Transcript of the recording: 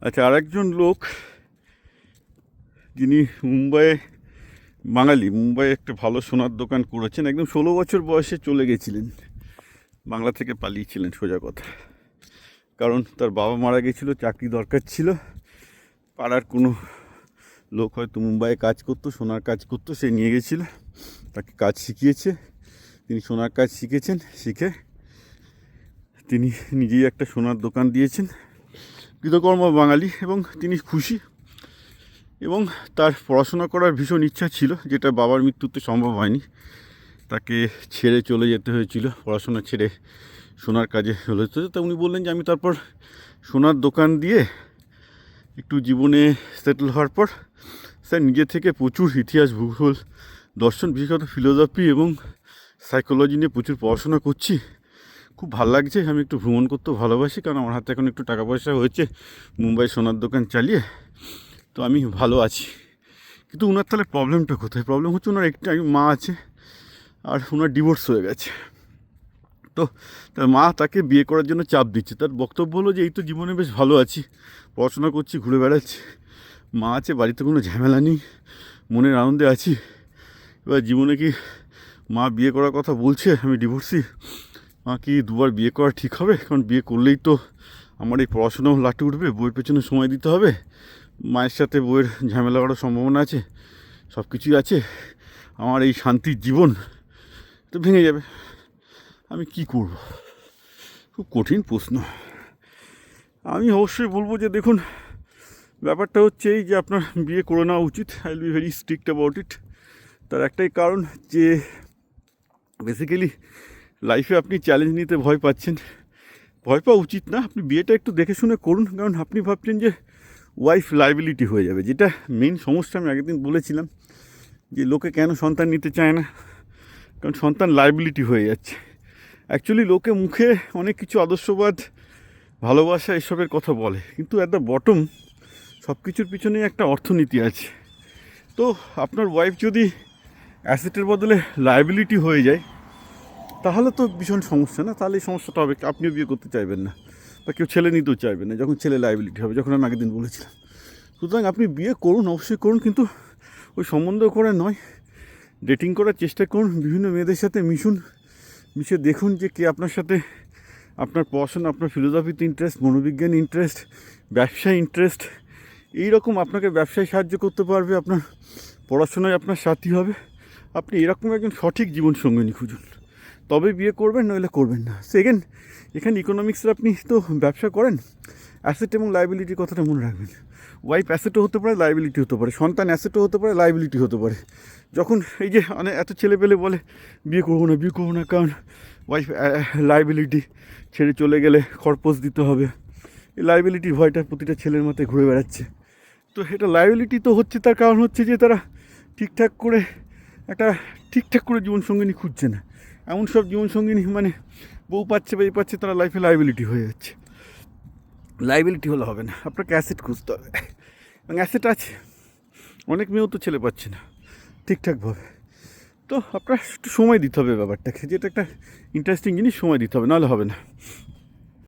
আচ্ছা আরেকজন লোক, যিনি মুম্বাইয়ে বাঙালি, মুম্বাইয়ে একটা ভালো সোনার দোকান করেছেন, একদম ষোলো বছর বয়সে চলে গেছিলেন। বাংলা থেকে পালিয়েছিলেন, সোজা কথা। কারণ তার বাবা মারা গেছিল, চাকরি দরকার ছিল। পাড়ার কোনো লোক হয়তো মুম্বাইয়ে কাজ করতো, সোনার কাজ করতো, সে নিয়ে গেছিল। তাকে কাজ শিখিয়েছে। তিনি সোনার কাজ শিখেছেন, শিখে তিনি নিজেই একটা সোনার দোকান দিয়েছেন। কৃতকর্ম বাঙালি এবং তিনি খুশি এবং তার পড়াশোনা করার ভীষণ ইচ্ছা ছিল, যেটা বাবার মৃত্যুতে সম্ভব হয়নি তাকে ছেড়ে চলে যেতে হয়েছিল, পড়াশোনা ছেড়ে সোনার কাজে চলে যেতে। তা উনি বললেন যে, আমি তারপর সোনার দোকান দিয়ে একটু জীবনে সেটেল হওয়ার পর স্যার, নিজে থেকে প্রচুর ইতিহাস, ভূগোল, দর্শন, বিশেষত ফিলোসফি এবং সাইকোলজি নিয়ে প্রচুর পড়াশোনা করছি খুব ভালো লাগছে, আমি একটু ভ্রমণ করতেও ভালোবাসি, কারণ আমার হাতে এখন একটু টাকা পয়সা হয়েছে, মুম্বাই সোনার দোকান চালিয়ে, তো আমি ভালো আছি। কিন্তু ওনার তাহলে প্রবলেমটা কোথায়? প্রবলেম হচ্ছে ওনার একটা মা আছে, আর ওনার ডিভোর্স হয়ে গেছে। তো তার মা তাকে বিয়ে করার জন্য চাপ দিচ্ছে। তার বক্তব্য হলো যে, এই তো জীবনে বেশ ভালো আছি, পড়াশোনা করছি, ঘুরে বেড়াচ্ছি, মা আছে, বাড়িতে কোনো ঝামেলা নেই, মনের আনন্দে আছি, এবার জীবনে কি মা বিয়ে করার কথা বলছে, আমি ডিভোর্সি কি দুবার বিয়ে করা ঠিক হবে? কারণ বিয়ে করলেই তো আমার এই পড়াশোনাও লাটে উঠবে, বইয়ের পেছনে সময় দিতে হবে। মায়ের সাথে বইয়ের ঝামেলা করার সম্ভাবনা আছে সব কিছুই আছে। আমার এই শান্তির জীবন তো ভেঙে যাবে। আমি কি করব? খুব কঠিন প্রশ্ন। আমি অবশ্যই বলব যে দেখুন, ব্যাপারটা হচ্ছে এই যে আপনার বিয়ে করে নেওয়া উচিত, I will be very strict about it. তার একটাই কারণ যে বেসিক্যালি লাইফে আপনি চ্যালেঞ্জ নিতে ভয় পাচ্ছেন। ভয় পাওয়া উচিত না। আপনি বিয়েটা একটু দেখে শুনে করুন। কারণ আপনি ভাবছেন যে ওয়াইফ লাইবিলিটি হয়ে যাবে। যেটা মেন সমস্যা আমি আগের দিন বলেছিলাম যে লোকে কেন সন্তান নিতে চায় না? কারণ সন্তান লাইবিলিটি হয়ে যাচ্ছে। অ্যাকচুয়ালি লোকে মুখে অনেক কিছু আদর্শবাদ, ভালোবাসা এসবের কথা বলে। কিন্তু অ্যাট দ্য বটম সব কিছুর পিছনেই একটা অর্থনীতি আছে। তো আপনার ওয়াইফ যদি অ্যাসেটের বদলে লাইবিলিটি হয়ে যায় তাহলে তো ভীষণ সমস্যা না? তাহলে এই সমস্যাটা হবে আপনিও বিয়ে করতে চাইবেন না। বা কেউ ছেলে নিতেও চাইবেন না। যখন ছেলে লাইবিলিটি হবে, যখন আমি আগের দিন বলেছিলাম। সুতরাং আপনি বিয়ে করুন, অবশ্যই করুন, কিন্তু ওই সম্বন্ধ করে নয়। ডেটিং করার চেষ্টা করুন, বিভিন্ন মেয়েদের সাথে মিশুন। মিশে দেখুন যে কে আপনার সাথে আপনার পড়াশোনা আপনার ফিলোসফিতে ইন্টারেস্ট মনোবিজ্ঞান ইন্টারেস্ট ব্যবসায় ইন্টারেস্ট এই রকম আপনাকে ব্যবসায় সাহায্য করতে পারবে, আপনার পড়াশোনায় আপনার সাথী হবে। আপনি এরকম একজন সঠিক জীবন সঙ্গিনী খুঁজুন। তবে বিয়ে করবেন, নইলে করবেন না। সেকেন্ড এখানে ইকোনমিক্সের আপনি তো ব্যবসা করেন অ্যাসেট এবং লাইবিলিটির কথাটা মনে রাখবেন। ওয়াইফ অ্যাসেটও হতে পারে লাইবিলিটি হতে পারে। সন্তান অ্যাসেটও হতে পারে লাইবিলিটি হতে পারে। যখন এই যে অনেক এত ছেলে পেলে বলে, বিয়ে করব না, বিয়ে করব না, কারণ ওয়াইফ লাইবিলিটি ছেড়ে চলে গেলে খরপোশ দিতে হবে। এই লাইবিলিটির ভয়টা প্রতিটা ছেলের মাথায় ঘুরে বেড়াচ্ছে। তো এটা লাইবিলিটি তো হচ্ছে, তার কারণ হচ্ছে যে তারা ঠিকঠাক করে, একটা ঠিকঠাক করে জীবনসঙ্গিনী খুঁজছে না। এমন সব জীবনসঙ্গিনী মানে বউ পাচ্ছে বা এই পাচ্ছে, তারা লাইফে লাইবিলিটি হয়ে যাচ্ছে। লাইবিলিটি হলে হবে না আপনাকে অ্যাসেট খুঁজতে হবে। এবং অ্যাসেট আছে, অনেক মেয়েও তো ছেলে পাচ্ছে না, ঠিকঠাকভাবে। তো আপনার একটু সময় দিতে হবে ব্যাপারটাকে, যেটা একটা ইন্টারেস্টিং জিনিস সময় দিতে হবে, নাহলে হবে না।